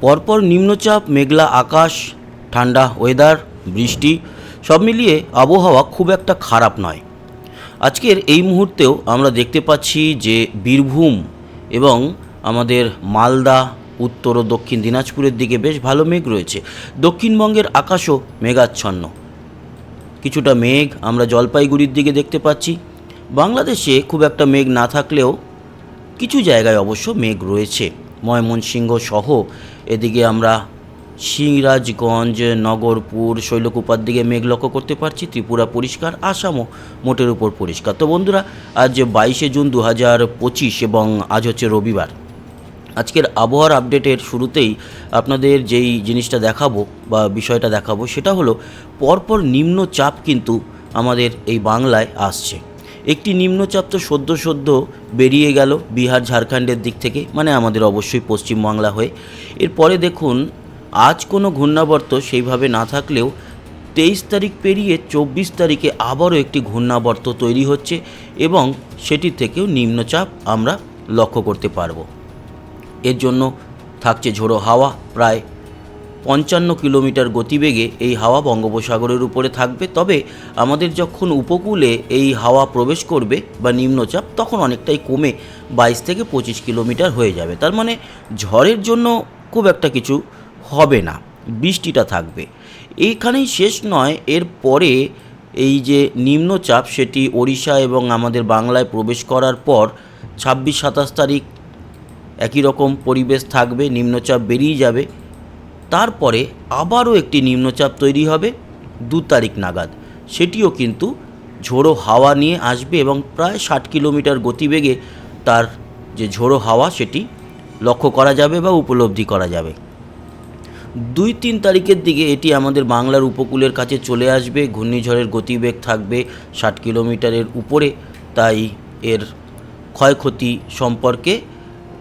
পরপর নিম্নচাপ, মেঘলা আকাশ, ঠান্ডা ওয়েদার বৃষ্টি, সব মিলিয়ে আবহাওয়া খুব একটা খারাপ নয়। আজকের এই মুহূর্তেও আমরা দেখতে পাচ্ছি যে বীরভূম এবং আমাদের মালদা, উত্তর ও দক্ষিণ দিনাজপুরের দিকে বেশ ভালো মেঘ রয়েছে। দক্ষিণবঙ্গের আকাশও মেঘাচ্ছন্ন। কিছুটা মেঘ আমরা জলপাইগুড়ির দিকে দেখতে পাচ্ছি। বাংলাদেশে খুব একটা মেঘ না থাকলেও কিছু জায়গায় অবশ্য মেঘ রয়েছে। ময়মনসিংহ সহ এদিকে আমরা সিংরাজগঞ্জ, নগরপুর, শৈলকুপার দিকে মেঘ লক্ষ্য করতে পারছি, ত্রিপুরা পরিষ্কার, আসামও মোটের উপর পরিষ্কার। তো বন্ধুরা, আজ বাইশে জুন দু হাজার পঁচিশ এবং আজ হচ্ছে রবিবার। আজকের আবহাওয়ার আপডেটের শুরুতেই আপনাদের যেই জিনিসটা দেখাবো বা বিষয়টা দেখাবো, সেটা হলো পরপর নিম্নচাপ কিন্তু আমাদের এই বাংলায় আসছে। একটি নিম্নচাপ তো সদ্য সদ্য বেরিয়ে গেল বিহার ঝাড়খণ্ডের দিক থেকে মানে আমাদের অবশ্যই পশ্চিমবাংলা হয়ে। এরপরে দেখুন, আজ কোনো ঘূর্ণাবর্ত সেইভাবে না থাকলেও তেইশ তারিখ পেরিয়ে চব্বিশ তারিখে আবারও একটি ঘূর্ণাবর্ত তৈরি হচ্ছে এবং সেটি থেকেও নিম্নচাপ আমরা লক্ষ্য করতে পারব। এর জন্য থাকছে ঝোড়ো হাওয়া, প্রায় পঞ্চান্ন কিলোমিটার গতিবেগে এই হাওয়া বঙ্গোপসাগরের উপরে থাকবে। তবে আমাদের যখন উপকূলে এই হাওয়া প্রবেশ করবে বা নিম্নচাপ, তখন অনেকটাই কমে বাইশ থেকে পঁচিশ কিলোমিটার হয়ে যাবে। তার মানে ঝড়ের জন্য খুব একটা কিছু হবে না, বৃষ্টিটা থাকবে। এইখানেই শেষ নয়, এর পরে এই যে নিম্নচাপ, সেটি ওড়িশা এবং আমাদের বাংলায় প্রবেশ করার পর ছাব্বিশ সাতাশ তারিখ একই রকম পরিবেশ থাকবে, নিম্নচাপ বেরিয়ে যাবে। তারপরে আবারও একটি নিম্নচাপ তৈরি হবে, দু তারিখ নাগাদ। সেটিও কিন্তু ঝোড়ো হাওয়া নিয়ে আসবে এবং প্রায় ষাট কিলোমিটার গতিবেগে তার যে ঝোড়ো হাওয়া সেটি লক্ষ্য করা যাবে বা উপলব্ধি করা যাবে। দুই তিন তারিখের দিকে এটি আমাদের বাংলার উপকূলের কাছে চলে আসবে, ঘূর্ণিঝড়ের গতিবেগ থাকবে ষাট কিলোমিটারের উপরে। তাই এর ক্ষয়ক্ষতি সম্পর্কে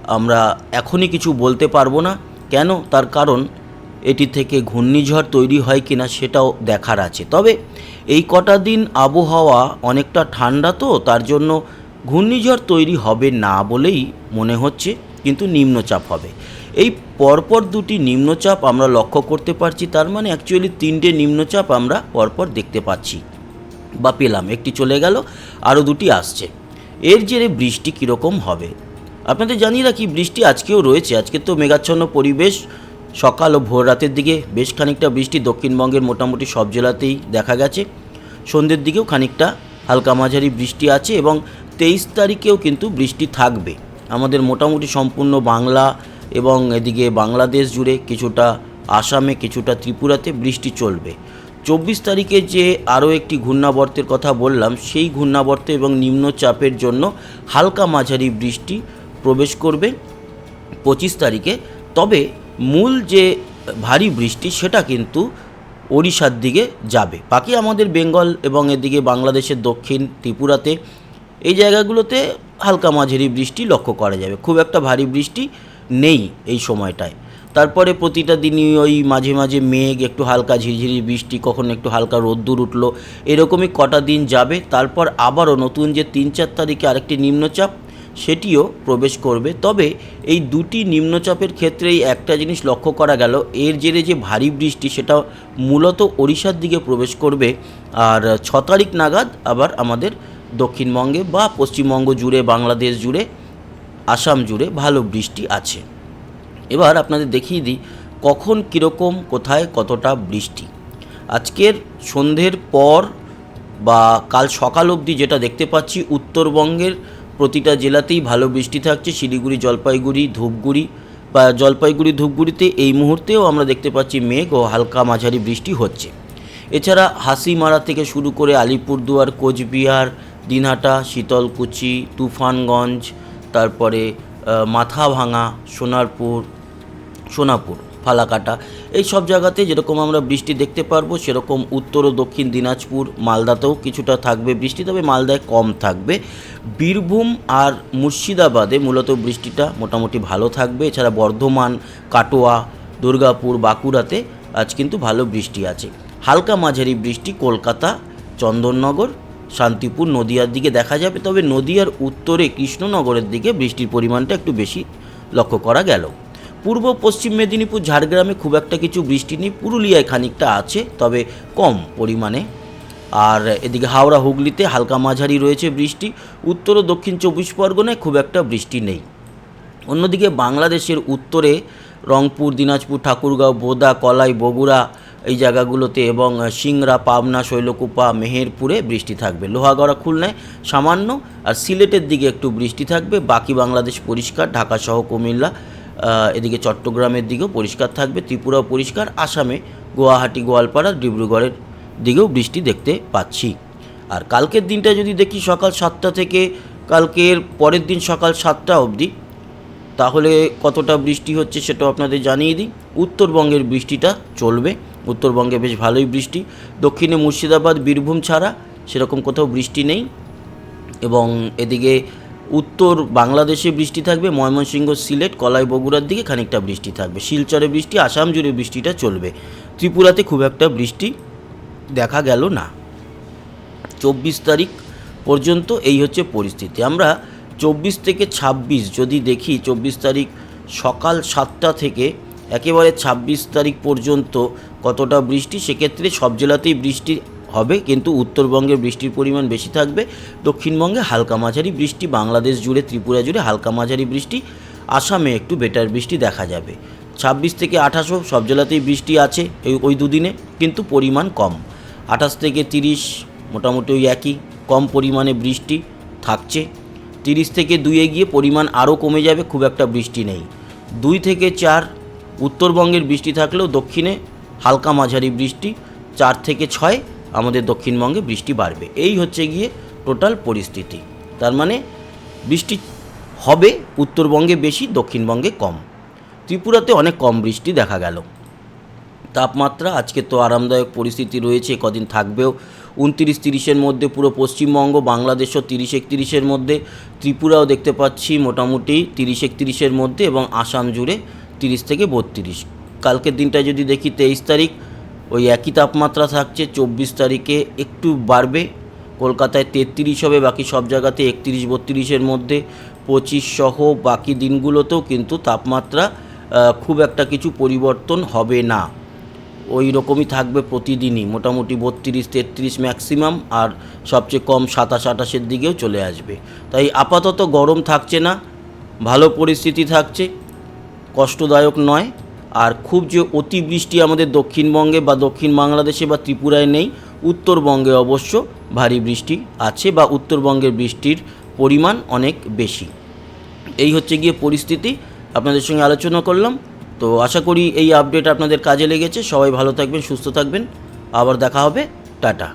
আমরা এখনই কিছু বলতে পারব না। কেন? তার কারণ এটি থেকে ঘূর্ণিঝড় তৈরি হয় কিনা সেটাও দেখার আছে। তবে এই কটা দিন আবহাওয়া অনেকটা ঠান্ডা তো, তার জন্য ঘূর্ণিঝড় তৈরি হবে না বলেই মনে হচ্ছে, কিন্তু নিম্নচাপ হবে। এই পরপর দুটি নিম্নচাপ আমরা লক্ষ্য করতে পারছি, তার মানে অ্যাকচুয়ালি তিনটে নিম্নচাপ আমরা পরপর দেখতে পাচ্ছি বা পেলাম। একটি চলে গেল, আরও দুটি আসছে। এর জেরে বৃষ্টি কীরকম হবে? আপনাদের জানিয়ে রাখি, বৃষ্টি আজকেও রয়েছে, আজকে তো মেঘাচ্ছন্ন পরিবেশ সকাল ও ভোর রাতের দিকে বেশ খানিকটা বৃষ্টি দক্ষিণবঙ্গের মোটামুটি সব জেলাতেই দেখা গেছে। সন্ধ্যের দিকেও খানিকটা হালকা মাঝারি বৃষ্টি আছে এবং তেইশ তারিখেও কিন্তু বৃষ্টি থাকবে। আমাদের মোটামুটি সম্পূর্ণ বাংলা এবং এদিকে বাংলাদেশ জুড়ে কিছুটা আসামে, কিছুটা ত্রিপুরাতে বৃষ্টি চলবে। চব্বিশ তারিখে যে আরও একটি ঘূর্ণাবর্তের কথা বললাম, সেই ঘূর্ণাবর্ত এবং নিম্নচাপের জন্য হালকা মাঝারি বৃষ্টি প্রবেশ করবে পঁচিশ তারিখে। তবে মূল যে ভারী বৃষ্টি সেটা কিন্তু ওড়িশার দিকে যাবে। বাকি আমাদের বেঙ্গল এবং এদিকে বাংলাদেশের দক্ষিণ ত্রিপুরাতে এই জায়গাগুলোতে হালকা মাঝারি বৃষ্টি লক্ষ্য করা যাবে। খুব একটা ভারী বৃষ্টি নেই এই সময়টায়। তারপরে প্রতিটা দিনই ওই মাঝে মাঝে মেঘ, একটু হালকা ঝিরঝিরি বৃষ্টি, কখনো একটু হালকা রোদ্দুর উঠল, এরকমই কটা দিন যাবে। তারপর আবারও নতুন যে তিন চার তারিখে আরেকটি নিম্নচাপ সেটিও প্রবেশ করবে। তবে এই দুটি নিম্নচাপের ক্ষেত্রেই একটা জিনিস লক্ষ্য করা গেল, এর জেরে যে ভারী বৃষ্টি সেটা মূলত ওড়িশার দিকে প্রবেশ করবে। আর ছ তারিখ নাগাদ আবার আমাদের দক্ষিণবঙ্গে বা পশ্চিমবঙ্গ জুড়ে, বাংলাদেশ জুড়ে, আসাম জুড়ে ভালো বৃষ্টি আছে। এবার আপনাদের দেখিয়ে দিই কখন, কীরকম, কোথায়, কতটা বৃষ্টি। আজকের সন্ধ্যের পর বা কাল সকাল অবধি যেটা দেখতে পাচ্ছি, উত্তরবঙ্গের প্রতিটা জেলাতেই ভালো বৃষ্টি থাকছে। শিলিগুড়ি, জলপাইগুড়ি, ধূপগুড়ি বা জলপাইগুড়ি, ধূপগুড়িতে এই মুহূর্তেও আমরা দেখতে পাচ্ছি মেঘ ও হালকা মাঝারি বৃষ্টি হচ্ছে। এছাড়া হাসিমারা থেকে শুরু করে আলিপুরদুয়ার, কোচবিহার, দিনহাটা, শীতলকুচি, তুফানগঞ্জ, তারপরে মাথাভাঙা, সোনারপুর, সোনাপুর। ফালাকাটা। এই সব জায়গাতে যেরকম আমরা বৃষ্টি দেখতে পারব, সেরকম উত্তর ও দক্ষিণ দিনাজপুর, মালদাতেও কিছুটা থাকবে বৃষ্টি, তবে মালদায় কম থাকবে। বীরভূম আর মুর্শিদাবাদে মূলত বৃষ্টিটা মোটামুটি ভালো থাকবে। এছাড়া বর্ধমান, কাটোয়া, দুর্গাপুর, বাঁকুড়াতে আজ কিন্তু ভালো বৃষ্টি আছে। হালকা মাঝারি বৃষ্টি কলকাতা, চন্দননগর, শান্তিপুর, নদিয়ার দিকে দেখা যাবে, তবে নদিয়ার উত্তরে কৃষ্ণনগরের দিকে বৃষ্টির পরিমাণটা একটু বেশি লক্ষ্য করা গেল। পূর্ব পশ্চিম মেদিনীপুর, ঝাড়গ্রামে খুব একটা কিছু বৃষ্টি নেই, পুরুলিয়ায় খানিকটা আছে, তবে কম পরিমাণে। আর এদিকে হাওড়া, হুগলিতে হালকা মাঝারি রয়েছে বৃষ্টি, উত্তর ও দক্ষিণ চব্বিশ পরগনায় খুব একটা বৃষ্টি নেই। অন্যদিকে বাংলাদেশের উত্তরে রংপুর, দিনাজপুর, ঠাকুরগাঁও, বোদা, কলাই, বগুড়া এই জায়গাগুলোতে এবং সিংড়া, পাবনা, শৈলকুপা, মেহেরপুরে বৃষ্টি থাকবে। লোহাগড়া, খুলনায় সামান্য, আর সিলেটের দিকে একটু বৃষ্টি থাকবে। বাকি বাংলাদেশ, পরিষ্কার, ঢাকা সহ কুমিল্লা এদিকে চট্টগ্রামের দিকেও পরিষ্কার থাকবে, ত্রিপুরাও পরিষ্কার, আসামে গুয়াহাটি, গোয়ালপাড়া, ডিব্রুগড়ের দিকেও বৃষ্টি দেখতে পাচ্ছি। আর কালকের দিনটা যদি দেখি সকাল সাতটা থেকে কালকের পরের দিন সকাল সাতটা অবধি, তাহলে কতটা বৃষ্টি হচ্ছে সেটাও আপনাদের জানিয়ে দিই। উত্তরবঙ্গের বৃষ্টিটা চলবে, উত্তরবঙ্গে বেশ ভালোই বৃষ্টি। দক্ষিণে মুর্শিদাবাদ, বীরভূম ছাড়া সেরকম কোথাও বৃষ্টি নেই। এবং এদিকে উত্তর বাংলাদেশে বৃষ্টি থাকবে, ময়মনসিংহ, সিলেট কলাই বগুড়ার দিকে খানিকটা বৃষ্টি থাকবে। শিলচরে বৃষ্টি, আসাম জুড়ে বৃষ্টিটা চলবে। ত্রিপুরাতে খুব একটা বৃষ্টি দেখা গেল না। চব্বিশ তারিখ পর্যন্ত এই হচ্ছে পরিস্থিতি। আমরা চব্বিশ থেকে ছাব্বিশ যদি দেখি, চব্বিশ তারিখ সকাল সাতটা থেকে একেবারে ছাব্বিশ তারিখ পর্যন্ত কতটা বৃষ্টি, সেক্ষেত্রে সব জেলাতেই বৃষ্টি হবে, কিন্তু উত্তরবঙ্গে বৃষ্টির পরিমাণ বেশি থাকবে। দক্ষিণবঙ্গে হালকা মাঝারি বৃষ্টি, বাংলাদেশ জুড়ে, ত্রিপুরা জুড়ে হালকা মাঝারি বৃষ্টি, আসামে একটু বেটার বৃষ্টি দেখা যাবে। ছাব্বিশ থেকে আঠাশও সব জেলাতেই বৃষ্টি আছে এই, ওই দুদিনে, কিন্তু পরিমাণ কম। আঠাশ থেকে তিরিশ মোটামুটি ওই একই, কম পরিমাণে বৃষ্টি থাকছে। তিরিশ থেকে দুইয়ে গিয়ে পরিমাণ আরও কমে যাবে, খুব একটা বৃষ্টি নেই। দুই থেকে চার, উত্তরবঙ্গের বৃষ্টি থাকলেও দক্ষিণে হালকা মাঝারি বৃষ্টি, চার থেকে ছয় আমাদের দক্ষিণবঙ্গে বৃষ্টি বাড়বে। এই হচ্ছে গিয়ে টোটাল পরিস্থিতি। তার মানে বৃষ্টি হবে উত্তরবঙ্গে বেশি, দক্ষিণবঙ্গে কম। ত্রিপুরাতে অনেক কম বৃষ্টি দেখা গেল। তাপমাত্রা আজকে তো আরামদায়ক পরিস্থিতি রয়েছে, কদিন থাকবেও। উনতিরিশ তিরিশের মধ্যে পুরো পশ্চিমবঙ্গ, বাংলাদেশও তিরিশ একতিরিশের মধ্যে, ত্রিপুরাও দেখতে পাচ্ছি মোটামুটি তিরিশ একতিরিশের মধ্যে এবং আসাম জুড়ে তিরিশ থেকে বত্রিশ। কালকের দিনটা যদি দেখি তেইশ তারিখ ওই একই তাপমাত্রা থাকছে চব্বিশ তারিখে, একটু বাড়বে। কলকাতায় তেত্রিশ হবে, বাকি সব জায়গাতে একত্রিশ, বত্রিশের মধ্যে। পঁচিশ সহ বাকি দিনগুলোতেও কিন্তু তাপমাত্রা খুব একটা কিছু পরিবর্তন হবে না। ওই রকমই থাকবে প্রতিদিনই, মোটামুটি বত্রিশ, তেত্রিশ ম্যাক্সিমাম আর সবচেয়ে কম সাতাশ, আঠাশের দিকেও চলে আসবে। তাই আপাতত গরম থাকছে না, ভালো পরিস্থিতি থাকছে, কষ্টদায়ক নয়। আর খুব যে অতিবৃষ্টি আমাদের দক্ষিণবঙ্গে বা দক্ষিণ বাংলাদেশে বা ত্রিপুরায় নেই, উত্তরবঙ্গে অবশ্য ভারী বৃষ্টি আছে বা উত্তরবঙ্গের বৃষ্টির পরিমাণ অনেক বেশি। এই হচ্ছে গিয়ে পরিস্থিতি, আপনাদের সঙ্গে আলোচনা করলাম। তো আশা করি এই আপডেট আপনাদের কাজে লেগেছে। সবাই ভালো থাকবেন, সুস্থ থাকবেন। আবার দেখা হবে। টাটা।